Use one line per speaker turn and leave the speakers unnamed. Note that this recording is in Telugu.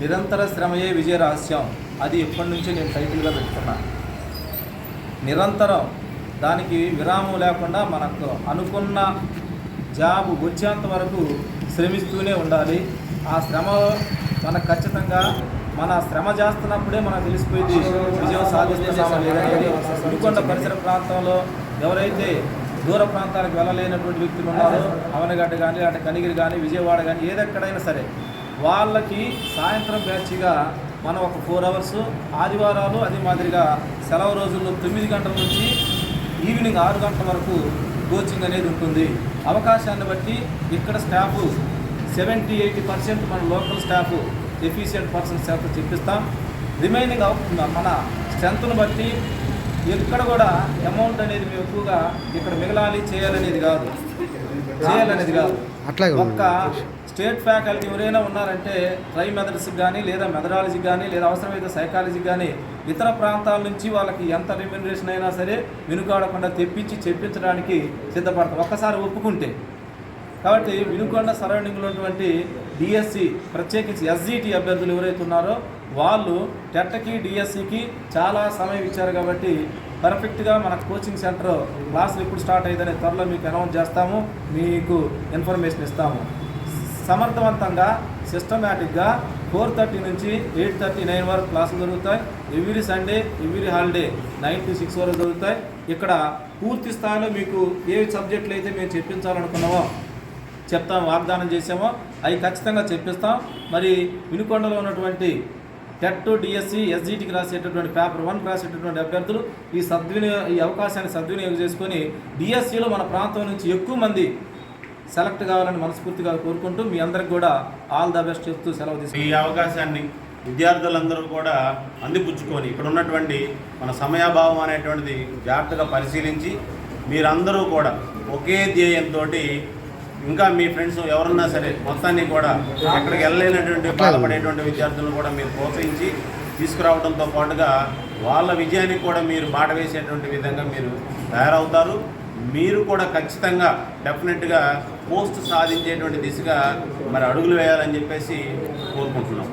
నిరంతర శ్రమయే విజయ రహస్యం. అది ఎప్పటి నుంచో నేను టైటిల్గా పెట్టుకున్నా. నిరంతరం దానికి విరామం లేకుండా మనకు అనుకున్న జాబ్ వచ్చేంత వరకు శ్రమిస్తూనే ఉండాలి. ఆ శ్రమ మనకు ఖచ్చితంగా మన శ్రమ చేస్తున్నప్పుడే మనకు తెలిసిపోయింది విజయం సాధిస్తున్నామా లేదనేది ఉడికొండ పరిసర ప్రాంతంలో ఎవరైతే దూర ప్రాంతాలకు వెళ్ళలేనటువంటి వ్యక్తులు ఉన్నారో అవనగడ్డ కానీ అంటే కనిగిరి కానీ విజయవాడ కానీ ఏదెక్కడైనా సరే వాళ్ళకి సాయంత్రం బ్యాచ్గా మనం ఒక ఫోర్ అవర్స్ ఆదివారాలు అదే మాదిరిగా సెలవు రోజుల్లో తొమ్మిది గంటల నుంచి ఈవినింగ్ ఆరు గంటల వరకు కోచింగ్ అనేది ఉంటుంది. అవకాశాన్ని బట్టి ఇక్కడ స్టాఫ్ సెవెంటీ ఎయిటీ పర్సెంట్ మన లోకల్ స్టాఫ్ ఎఫిషియెంట్ పర్సన్స్ చేత చెప్పిస్తాం. రిమైనింగ్ మన స్ట్రెంత్ను బట్టి ఎక్కడ కూడా అమౌంట్ అనేది మేము ఎక్కువగా ఇక్కడ మిగలాలి చేయాలనేది కాదు. చేయాలనేది కాదు. ఒక్క స్టేట్ ఫ్యాకల్టీ ఎవరైనా ఉన్నారంటే ట్రై మెథడ్స్కి కానీ లేదా మెథడాలజీకి కానీ లేదా అవసరమైతే సైకాలజీకి కానీ ఇతర ప్రాంతాల నుంచి వాళ్ళకి ఎంత రెమ్యునరేషన్ అయినా సరే వెనుకాడకుండా తెప్పించి చెప్పించడానికి సిద్ధపడతాం ఒక్కసారి ఒప్పుకుంటే. కాబట్టి వినుకొండ సరౌండింగ్లో ఉన్నటువంటి డిఎస్సి ప్రత్యేకించి ఎస్జిటి అభ్యర్థులు ఎవరైతే ఉన్నారో వాళ్ళు టెట్కి డిఎస్సికి చాలా సమయం ఇచ్చారు కాబట్టి పర్ఫెక్ట్గా మన కోచింగ్ సెంటర్ క్లాసులు ఎప్పుడు స్టార్ట్ అయ్యిందనే త్వరలో మీకు అనౌన్స్ చేస్తాము. మీకు ఇన్ఫర్మేషన్ ఇస్తాము. సమర్థవంతంగా సిస్టమేటిక్గా ఫోర్ థర్టీ నుంచి ఎయిట్ థర్టీ నైన్ వరకు క్లాసులు జరుగుతాయి. Every Sunday every holiday nine to six వరకు జరుగుతాయి. ఇక్కడ పూర్తి స్థాయిలో మీకు ఏ సబ్జెక్టులు అయితే మేము చెప్పించాలనుకున్నామో చెప్తాం వాగ్దానం చేసామో అవి ఖచ్చితంగా చెప్పిస్తాం. మరి వినుకొండలో ఉన్నటువంటి టెట్ డిఎస్సి ఎస్జిటికి రాసేటటువంటి పేపర్ వన్ రాసేటటువంటి అభ్యర్థులు ఈ సద్వినియోగ ఈ అవకాశాన్ని సద్వినియోగం చేసుకొని డిఎస్సిలో మన ప్రాంతం నుంచి ఎక్కువ మంది సెలెక్ట్ కావాలని మనస్ఫూర్తిగా కోరుకుంటూ మీ అందరికి కూడా ఆల్ ద బెస్ట్ చెప్తూ సెలవు తీసుకుంటాం
ఈ అవకాశాన్ని విద్యార్థులందరూ కూడా అందిపుచ్చుకొని ఇక్కడ ఉన్నటువంటి మన సమయాభావం అనేటువంటిది జాగ్రత్తగా పరిశీలించి మీరందరూ కూడా ఒకే ధ్యేయంతో ఇంకా మీ ఫ్రెండ్స్ ఎవరన్నా సరే మొత్తాన్ని కూడా ఎక్కడికి వెళ్ళలేనటువంటి బాధపడేటువంటి విద్యార్థులను కూడా మీరు ప్రోత్సహించి తీసుకురావడంతో పాటుగా వాళ్ళ విజయానికి కూడా మీరు బాట వేసేటువంటి విధంగా మీరు తయారవుతారు. మీరు కూడా ఖచ్చితంగా డెఫినెట్గా పోస్ట్ సాధించేటువంటి దిశగా మరి అడుగులు వేయాలని చెప్పేసి కోరుకుంటున్నాం.